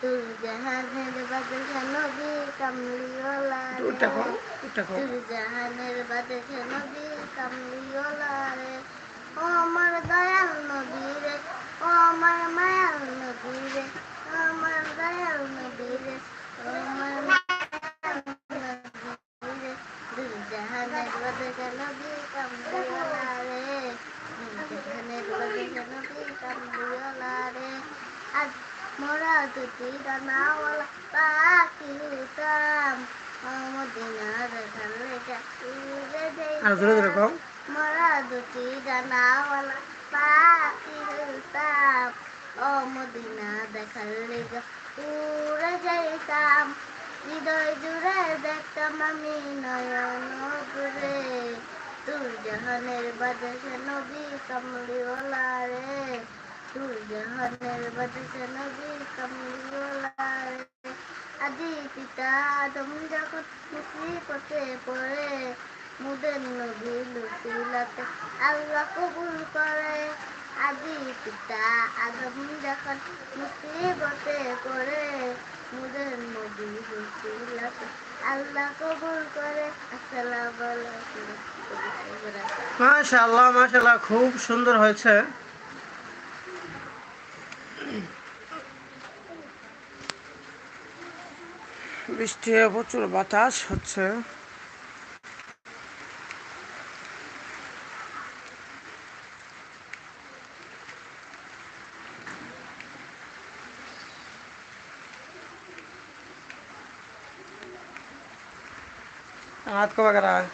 তুর জাহানের বাদশা নবী কামলিওয়ালা রে উঠটা কর উঠটা কর বাদশা নবী কামলিওয়ালা রে ও আমার দয়াল নবী রে ও আমার মায়াল নবী রে ও আমার দয়াল নবী রে ও আমার মায়াল নবী রে। তুর বাদশা নবী কামলিওয়ালা রে তুর জাহানের বাদশা নবী কামলিওয়ালা রে আজ মোরা দুটি ডানাওয়ালা পাখি হতাম মদিনা দেখার লেখা উড়ে আর ধরে ধরে কম মোরা দুটি ডানাওয়ালা পাখি হতাম ও মদিনা দেখার লেখা উড়ে যাইতাম হৃদয় জুড়ে দেখতাম আমি নয়ন ঘুরে তুর জাহানের বাদশা নবী রে। তুর জাহানের বাদশা নবী রে আদি পিতা আদম যখন মুসিবতে পড়ে মুদের নবী লুকিলাতে আল্লাহ কবুল করে আদি পিতা আদম যখন মুসিবতে পড়ে মুদের নবী লুকিলাতে আল্লাহ কবুল করে আসসালামু আলাইকুম। মাশাআল্লাহ মাশাআল্লাহ, খুব সুন্দর হয়েছে। বৃষ্টি প্রচুর বাতাস হচ্ছে हाथ को वगैरह